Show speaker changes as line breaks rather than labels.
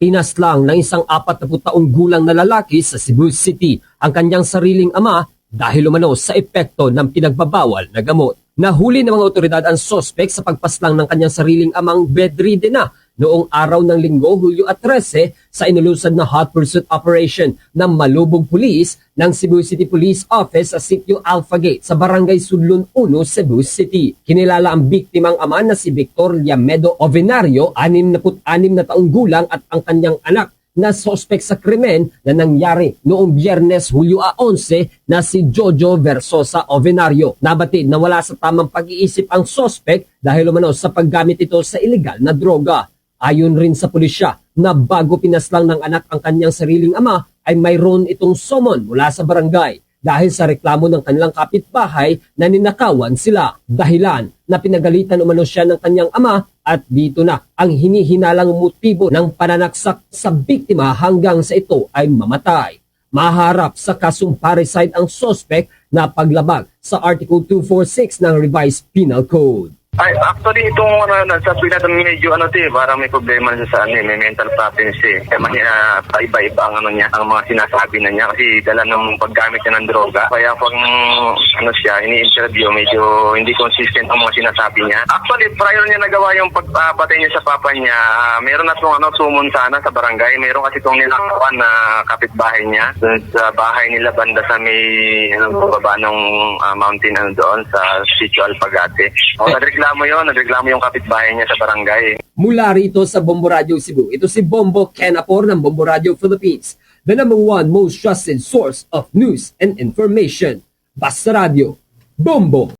Pinaslang ng isang 40 taong gulang na lalaki sa Cebu City ang kanyang sariling ama dahil umano sa epekto ng pinagbabawal na gamot. Nahuli ng mga otoridad ang sospek sa pagpaslang ng kanyang sariling amang bedridden na noong araw ng linggo, Hulyo at 13, sa inulusad na hot pursuit operation ng malubog pulis ng Cebu City Police Office sa Sitio Alphagate sa Barangay Sudlon 1, Cebu City. Kinilala ang biktimang ama na si Victor Liamedo Ovenario, 66 na taong gulang at ang kanyang anak na sospek sa krimen na nangyari noong biyernes Hulyo a 11 na si Jojo Versosa Ovenario. Nabatid na wala sa tamang pag-iisip ang sospek dahil umano sa paggamit ito sa ilegal na droga. Ayon rin sa pulisya na bago pinaslang ng anak ang kanyang sariling ama ay mayroon itong summon mula sa barangay dahil sa reklamo ng kanilang kapitbahay na ninakawan sila. Dahilan na pinagalitan umano siya ng kanyang ama at dito na ang hinihinalang motibo ng pananaksak sa biktima hanggang sa ito ay mamatay. Maharap sa kasong parricide ang sospek na paglabag sa Article 246 ng Revised Penal Code.
Ay, actually, itong ano, nasabi natin medyo ano to eh, parang may problema siya sa ano eh, may mental problems eh. Kaya mahina, iba-iba ang ano niya, ang mga sinasabi na niya kasi dala ng paggamit niya ng droga. Kaya pag ano siya, ini-interview, medyo hindi consistent ang mga sinasabi niya. Actually, prior niya nagawa yung pagpapatay niya sa papa niya, ah, meron na itong ano, sumon sana sa barangay. Meron kasi itong nilakawan na kapitbahay niya sa bahay nila banda sa may ano, baba ng ah, mountain ano doon sa Sitio Alpagate. O, nagreklamo yun, nagreklamo yung kapitbahay niya sa barangay.
Mula rito sa Bombo Radio Cebu, ito si Bombo Ken Apor ng Bombo Radio Philippines, the number one most trusted source of news and information. Basta Radio, Bombo!